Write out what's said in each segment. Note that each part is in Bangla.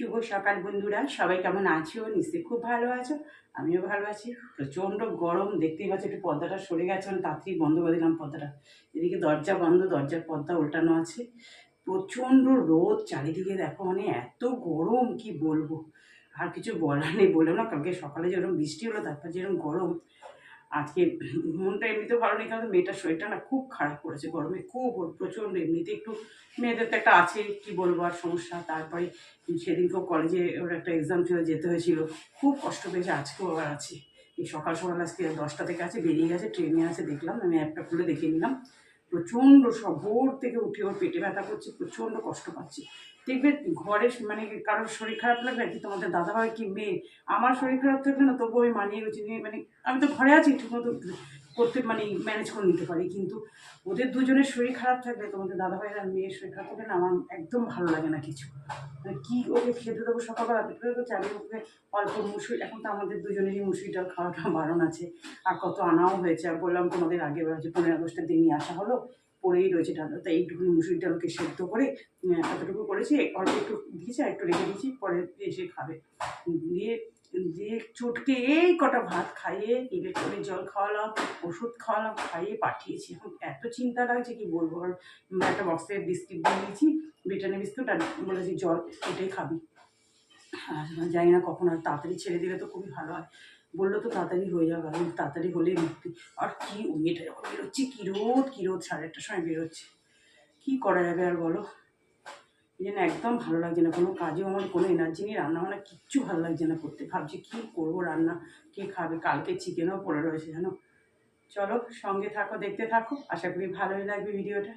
শুভ সকাল বন্ধুরা, সবাই কেমন আছো? নিশ্চয়ই খুব ভালো আছো, আমিও ভালো আছি। প্রচণ্ড গরম, দেখতেই পাচ্ছি একটু পর্দাটা সরে গেছে আমি তাড়াতাড়ি বন্ধ করে দিলাম পর্দাটা। এদিকে দরজা বন্ধ, দরজার পর্দা উল্টানো আছে। প্রচণ্ড রোদ, চারিদিকে দেখো মানে এত গরম, কি বলব? আর কিছু বলার নেই, বললাম না, কালকে সকালে যেরকম বৃষ্টি হলো, তারপর যেরকম গরম আজকে মনটা এমনিতে ভালো নেই, কারণ মেয়েটার শরীরটা না খুব খারাপ করেছে গরমে, খুব ওর প্রচণ্ড, এমনিতে একটু মেয়েদের তো একটা আছে, কি বলব আর সমস্যা। তারপরে সেদিনকেও কলেজে ওর একটা এক্সাম ছিল, যেতে হয়েছিল। খুব কষ্ট পেয়েছে, আজকেও আবার আছে। এই সকাল সকাল আজকে দশটা থেকে আছে, বেরিয়ে গেছে ট্রেনে আছে, দেখলাম, আমি অ্যাপটা খুলে দেখে নিলাম। প্রচণ্ড সব ভোর থেকে উঠে ওর পেটে ব্যথা করছে, প্রচণ্ড কষ্ট পাচ্ছি। দেখবে ঘরে মানে কারোর শরীর খারাপ লাগবে কি তোমাদের দাদাভাই কি মেয়ে? আমার শরীর খারাপ থাকবে না তবুও আমি মানিয়ে গেছি মানে আমি তো ঘরে আছি ঠিকমতো। করতে মানে ম্যানেজ করে নিতে পারি। কিন্তু ওদের দুজনের শরীর খারাপ থাকলে, তোমাদের দাদাভাইয়ের আর মেয়ের শরীর খারাপ থাকলে না আমার একদম ভালো লাগে না কিছু। মানে কি ওকে খেতে দেবো সকালবেলা? পেটে করছে আমি ওকে অল্প মুসুরি এখন তো আমাদের দুজনেরই মুসুরি ডাল খাওয়াটা বারণ আছে। আর কত আনাও হয়েছে। আর বললাম, তোমাদের আগে যে পনেরো আগস্টের দিন নিয়ে আসা হলো। পড়েই রয়েছে ডাল তাই এইটুকুনি মুসুরি ডালকে সেদ্ধ করে এতটুকু করেছি। অল্প একটু দিয়েছি আর একটু রেখে দিয়েছি। পরে এসে খাবে। দিয়ে দিয়ে চটকে এই কটা ভাত খাইয়ে ইলেকট্রনিক জল খাওয়ালাম, ওষুধ খাওয়ালাম, খাইয়ে পাঠিয়েছি। এখন এত চিন্তা লাগছে কি বলব? আর একটা বক্সে বিস্কিট দিয়ে দিয়েছি ব্রিটানি বিস্কুট আর বলেছি, জল এটাই খাবি। আর জানি না কখন আর তাড়াতাড়ি ছেড়ে দিলে তো খুবই ভালো হয়। বলল, তো তাড়াতাড়ি হয়ে যাবে তাড়াতাড়ি হলেই মুক্তি। আর কি মেয়েটা যখন বেরোচ্ছে, কি রোদ কি রোদ, সাড়ে আটটার সময় বেরোচ্ছে। কী করা যাবে আর বলো? জন্য একদম ভালো লাগছে না, কোনো কাজেও আমার কোনো এনার্জি নেই রান্না বান্না কিচ্ছু ভালো লাগছে না করতে। ভাবছি কী করব রান্না, কে খাবে? কালকে চিকেনও পড়ে রয়েছে জানো? চলো সঙ্গে থাকো, দেখতে থাকো, আশা করি ভালোই লাগবে ভিডিওটা।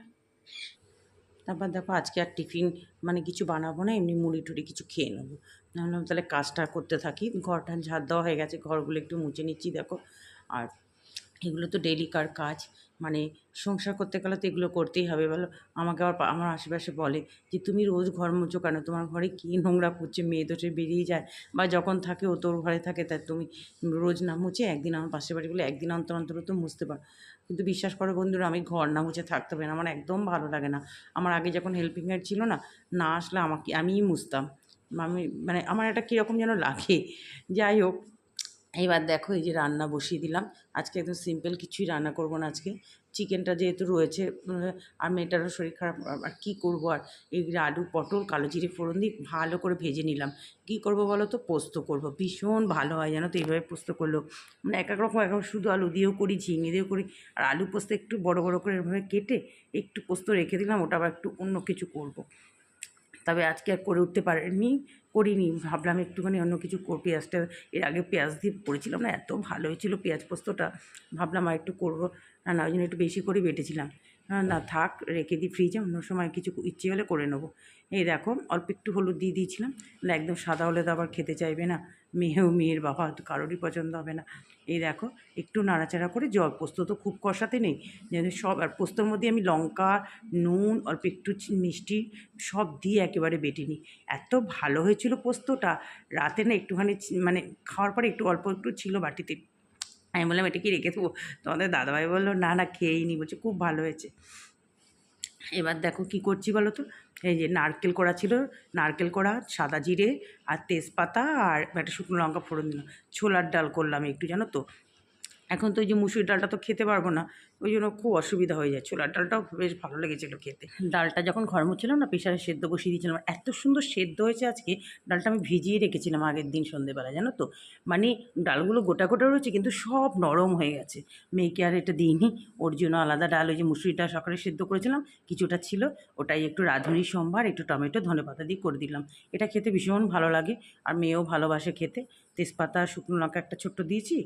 তারপর দেখো, আজকে আর টিফিন মানে কিছু বানাবো না, এমনি মুড়ি টুড়ি কিছু খেয়ে নেব। নাহলে তাহলে কাজটা করতে থাকি ঘরটা ঝাড় দেওয়া হয়ে গেছে, ঘরগুলো একটু মুছে নিচ্ছি, দেখো। আর এগুলো তো ডেলিকার কাজ। মানে সংসার করতে গেলে তো এগুলো করতেই হবে। বলো, আমাকে আবার আমার আশেপাশে বলে যে, তুমি রোজ ঘর মুছো কেন? তোমার ঘরে কী নোংরা করছে মেয়ে দোষে বেরিয়ে যায়। বা যখন থাকে ও তোর ঘরে থাকে, তা তুমি রোজ না মুছে একদিন আমার পাশের বাড়ি বাড়িগুলো একদিন অন্তর অন্তর তো মুছতে পারো। কিন্তু বিশ্বাস করো বন্ধুরা, আমি ঘর না মুছে থাকতে পারি না। আমার একদম ভালো লাগে না। আমার আগে যখন হেল্পিং হ্যান্ড ছিল না না আসলে আমাকে, আমিই মুছতাম। আমি মানে আমার একটা কীরকম যেন লাগে। যাই হোক এবার দেখো এই যে রান্না বসিয়ে দিলাম। আজকে একদম সিম্পল কিছুই রান্না করব না আজকে। চিকেনটা যেহেতু রয়েছে আর মেয়েটারও শরীর খারাপ আর- কী করব আর? এই আলু, পটল, কালো জিরে ফোড়ন দিয়ে ভালো করে ভেজে নিলাম। কী করব বলো তো? পোস্ত করব। ভীষণ ভালো হয় জানো তো এইভাবে পোস্ত করল মানে এক এক রকম, এক শুধু আলু দিয়েও করি, ঝিঙে দিয়েও করি। আর আলু পোস্ত একটু বড় বড় করে এভাবে কেটে একটু পোস্ত রেখে দিলাম, ওটা আবার একটু অন্য কিছু করব। তবে আজকে আর করে উঠতে পারেনি করিনি। ভাবলাম একটুখানি অন্য কিছু পেঁয়াজটা এর আগে পেঁয়াজ দিয়ে করেছিলাম না, এত ভালো হয়েছিল পেঁয়াজ পোস্তটা। ভাবলাম আর একটু করব। না ওই জন্য একটু বেশি করে বেটেছিলাম। না, থাক, রেখে দিই ফ্রিজে অন্য সময় কিছু ইচ্ছে হলে করে নেব। এই দেখো, অল্প একটু হলুদ দিয়ে দিয়েছিলাম। না, একদম সাদা হলে তো আবার খেতে চাইবে না। মেয়েও মেয়ের বাবা কারোরই পছন্দ হবে না। এই দেখো, একটু নাড়াচাড়া করে জল, পোস্ত তো খুব কষাতে নেই। যেন সব, আর পোস্তর মধ্যে আমি লঙ্কা, নুন, অল্প একটু মিষ্টি, সব দিয়ে একেবারে বেটে নিই। এত ভালো হয়েছিল পোস্তটা। রাতে না একটুখানি মানে খাওয়ার পরে একটু অল্প একটু ছিল বাটিতে আমি বললাম, এটা কি রেখে দেবো? তোমাদের দাদাভাই বলল, না না, খেয়েই নি। বলছে, খুব ভালো হয়েছে। এবার দেখো কি করছি বলো তো? এই যে নারকেল করা ছিল, নারকেল করা, সাদা জিরে আর তেজপাতা আর একটা শুকনো লঙ্কা ফোড়ন দিলাম। ছোলার ডাল করলাম একটু, জানো তো? এখন তো ওই যে মুসুরির ডালটা তো খেতে পারব না, ওই জন্য খুব অসুবিধা হয়ে যায় ছোলার ডালটাও বেশ ভালো লেগেছিলো খেতে। ডালটা যখন ঘর মুচ্ছিলাম না প্রেশারে সেদ্ধ বসিয়ে দিয়েছিলাম। এত সুন্দর সেদ্ধ হয়েছে আজকে, ডালটা আমি ভিজিয়ে রেখেছিলাম আগের দিন সন্ধেবেলা, জানো তো? মানে ডালগুলো গোটা গোটা রয়েছে, কিন্তু সব নরম হয়ে গেছে। মেয়েকে আর এটা দিইনি, ওর জন্য আলাদা ডাল, ওই যে মুসুরিটা সকালে সেদ্ধ করেছিলাম, কিছুটা ছিল, ওটাই একটু রাঁধুনি, সম্ভার, একটু টমেটো, ধনেপাতা দিয়ে করে দিলাম। এটা খেতে ভীষণ ভালো লাগে, আর মেয়েও ভালোবাসে খেতে। তেজপাতা, শুকনো লঙ্কা একটা ছোট্ট দিয়েছি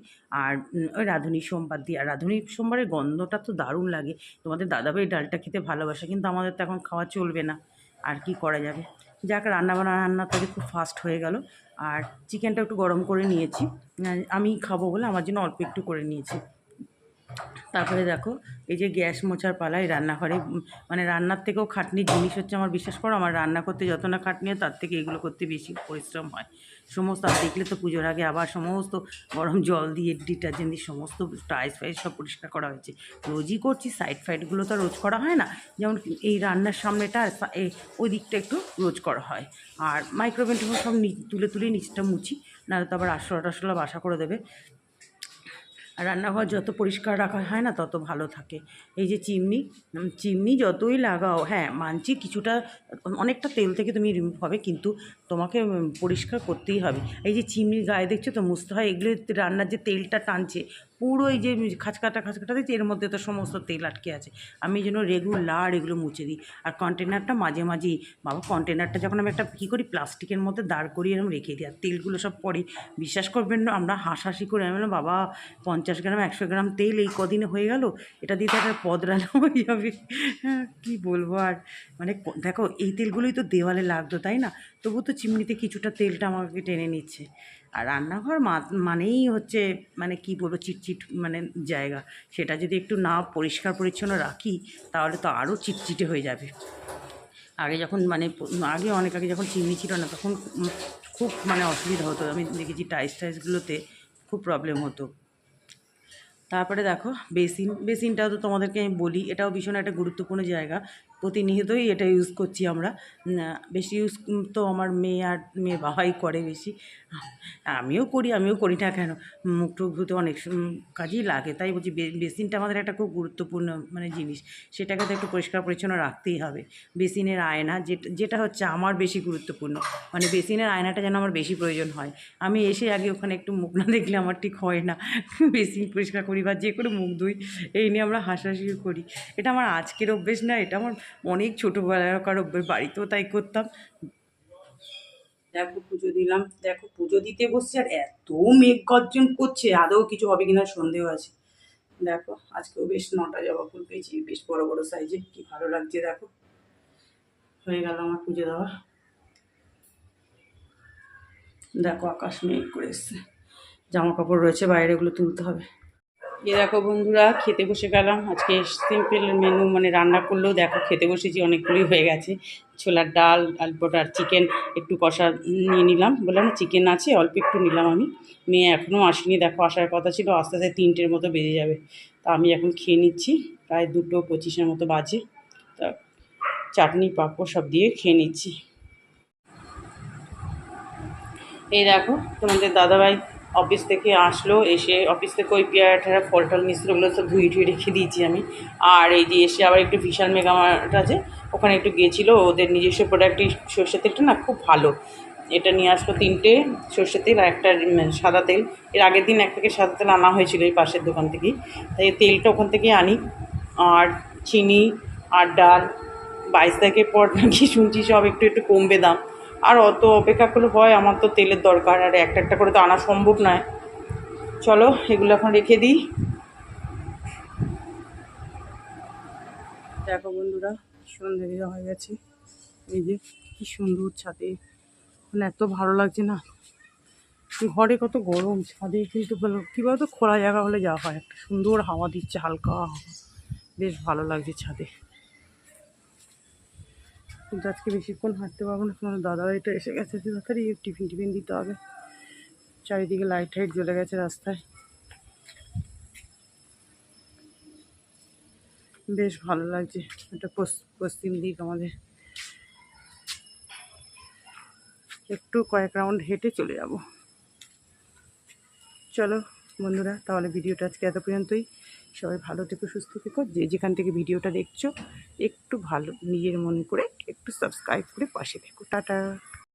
আর ওই রাঁধুনি সোমবার দিয়ে। আর রাঁধুনি সোমবারের গন্ধটা তো দারুণ লাগে। তোমাদের দাদাভাই ডালটা খেতে ভালোবাসে, কিন্তু আমাদের তো এখন খাওয়া চলবে না। আর কি করা যাবে? যাক রান্না বান্না রান্না তাদের খুব ফাস্ট হয়ে গেল। আর চিকেনটা একটু গরম করে নিয়েছি। আমি খাব বলে আমার জন্য অল্প একটু করে নিয়েছি। তারপরে দেখো, এই যে গ্যাস মোছার পালা, এই রান্নাঘরে মানে রান্নার থেকেও খাটনির জিনিস হচ্ছে আমার বিশ্বাস করো, আমার রান্না করতে যত না খাটনি হয়, তার থেকে এগুলো করতে বেশি পরিশ্রম হয়। সমস্ত, আর দেখলে তো পুজোর আগে আবার সমস্ত গরম জল দিয়ে, ডিটারজেন্ট দিয়ে সমস্ত টাইস ফাইস সব পরিষ্কার করা হয়েছে। রোজই করছি, সাইড ফাইডগুলো তো রোজ করা হয় না, যেমন এই রান্নার সামনেটা ওই দিকটা একটু রোজ করা হয়। আর মাইক্রোওভেন সব তুলে তুলে নিচটা মুছি, নাহলে তো আবার আরশোলা টাশোলা বাসা করে দেবে। রান্নাঘর যত পরিষ্কার রাখা হয় না, তত ভালো থাকে। এই যে চিমনি চিমনি যতই লাগাও হ্যাঁ মানছি কিছুটা, অনেকটা তেল থেকে তুমি রিমুভ হবে, কিন্তু তোমাকে পরিষ্কার করতেই হবে। এই যে চিমনির গায়ে দেখছ তো মুছতে হয়, এগুলো রান্নার যে তেলটা টানছে পুরো এই যে খাঁচকাটা খাঁচকাটা দিচ্ছে এর মধ্যে তো সমস্ত তেল আটকে আছে। আমি এই জন্য রেগুলার এগুলো মুছে দিই। আর কন্টেনারটা মাঝে মাঝেই, বাবা কন্টেনারটা যখন আমি একটা কী করি, প্লাস্টিকের মধ্যে দাঁড় করিয়ে এরকম রেখে দিই, আর তেলগুলো সব পরে। বিশ্বাস করবেন না, আমরা হাসাহাসি করে আমি বললাম, বাবা, পঞ্চাশ গ্রাম, একশো গ্রাম তেল এই কদিনে হয়ে গেল, এটা দিয়ে তো একটা পদ রান্না হয়ে যাবে হ্যাঁ কী বলব আর? মানে দেখো, এই তেলগুলোই তো দেওয়ালে লাগতো, তাই না? তবু তো চিমনিতে কিছুটা তেলটা আমাকে টেনে নিচ্ছে। আর রান্নাঘর মানেই হচ্ছে মানে কি বলব, চিটচিট মানে জায়গা। সেটা যদি একটু না পরিষ্কার পরিচ্ছন্ন রাখি, তাহলে তো আরও চিটচিটে হয়ে যাবে। আগে যখন মানে আগে অনেক আগে যখন চিমনি ছিল না, তখন খুব মানে অসুবিধা হতো। আমি দেখেছি টাইস টাইসগুলোতে খুব প্রবলেম হতো। তারপরে দেখো, বেসিন, বেসিনটাও তো তোমাদেরকে আমি বলি, এটাও ভীষণ একটা গুরুত্বপূর্ণ জায়গা। প্রতিনিয়তই এটা ইউজ করছি আমরা। বেশি ইউজ তো আমার মেয়ে আর মেয়ে বাবাই করে বেশি। আমিও করি আমিও করি না কেন? মুখ টুক ধুতে অনেক কাজেই লাগে। তাই বলছি বেসিনটা আমাদের একটা খুব গুরুত্বপূর্ণ মানে জিনিস। সেটাকে তো একটু পরিষ্কার পরিচ্ছন্ন রাখতেই হবে। বেসিনের আয়না যেটা যেটা হচ্ছে আমার বেশি গুরুত্বপূর্ণ। মানে বেসিনের আয়নাটা যেন আমার বেশি প্রয়োজন হয়। আমি এসে আগে ওখানে একটু মুখ না দেখলে আমার ঠিক হয় না। বেসিন পরিষ্কার করি বা যে করে মুখ ধুই, এই নিয়ে আমরা হাসাহাসি করি। এটা আমার আজকের অভ্যেস না, এটা আমার অনেক ছোটোবেলাকার বাড়িতেও তাই করতাম। দেখো পুজো দিলাম, দেখো পুজো দিতে বসছে আর এত মেঘ গর্জন করছে, আদৌ কিছু হবে কিনা সন্দেহ আছে। দেখো, আজকেও বেশ নটা জবা ফুল পেয়েছি, বেশ বড় বড় সাইজে কি ভালো লাগছে দেখো। হয়ে গেল আমার পুজো দেওয়া। দেখো আকাশ মেঘ করে এসছে, জামা কাপড় রয়েছে বাইরে ওগুলো তুলতে হবে। এ দেখো বন্ধুরা, খেতে বসে গেলাম। আজকে সিম্পল মেনু মানে রান্না করলেও দেখো খেতে বসেছি, অনেকগুলোই হয়ে গেছে। ছোলার ডাল আলপোটার চিকেন একটু কষা নিয়ে নিলাম। বললাম না চিকেন আছে, অল্প একটু নিলাম আমি। মেয়ে এখনও আসেনি, দেখো আসার কথা ছিল, আস্তে আস্তে তিনটের মতো বেজে যাবে। তা আমি এখন খেয়ে নিচ্ছি, প্রায় দুটো পঁচিশের মতো বাজে। তা চাটনি, পাঁপড় সব দিয়ে খেয়ে নিচ্ছি। এই দেখো, তোমাদের দাদাভাই অফিস থেকে আসলো, এসে অফিস থেকে ওই পেয়ারা টেয়ারা ফল টল মিশ্র ওগুলো সব ধুয়ে ধুয়ে রেখে দিয়েছি আমি। আর এই যে এসে আবার একটু বিশাল মেগামার্ট আছে, ওখানে একটু গিয়েছিল, ওদের নিজস্ব প্রোডাক্ট সর্ষের তেলটা না খুব ভালো। এটা নিয়ে আসলো তিনটে সর্ষের তেল আর একটা সাদা তেল। এর আগের দিন এক প্যাকেট সাদা তেল আনা হয়েছিল এই পাশের দোকান থেকেই। তাই তেলটা ওখান থেকে আনি। আর চিনি, আর ডাল, বাইশ তারিখের পর নাকি শুনছি সব একটু একটু কমবে দাম। আর অত অপেক্ষা করলে হয়, আমার তো তেলের দরকার, আর একটা একটা করে তো আনা সম্ভব নয়। চলো, এগুলো এখন রেখে দিই। দেখো বন্ধুরা, সন্ধে দেওয়া হয়ে গেছে। এই যে কি সুন্দর ছাদে। মানে এত ভালো লাগছে না। ঘরে কত গরম, ছাদে কিন্তু কী বলতো, খোলা জায়গা হলে যাওয়া হয়। একটা সুন্দর হাওয়া দিচ্ছে, হালকা বেশ ভালো লাগছে ছাদে। কিন্তু আজকে বেশিক্ষণ হাঁটতে পারব না তোমার দাদাবাড়িটা এসে গেছে তাড়াতাড়ি টিফিন টিফিন দিতে হবে। চারিদিকে লাইট টাইট জ্বলে গেছে রাস্তায়। বেশ ভালো লাগছে এটা পশ্চিম দিক আমাদের। একটু কয়েক রাউন্ড হেঁটে চলে যাব। চলো বন্ধুরা, তাহলে ভিডিওটা আজকে এত পর্যন্তই। সবাই ভালো থেকো, সুস্থ থেকো। যে যেখান থেকে ভিডিওটা দেখছ, একটু ভালো, নিজের মন করে একটু সাবস্ক্রাইব করে পাশে থেকো। টাটা।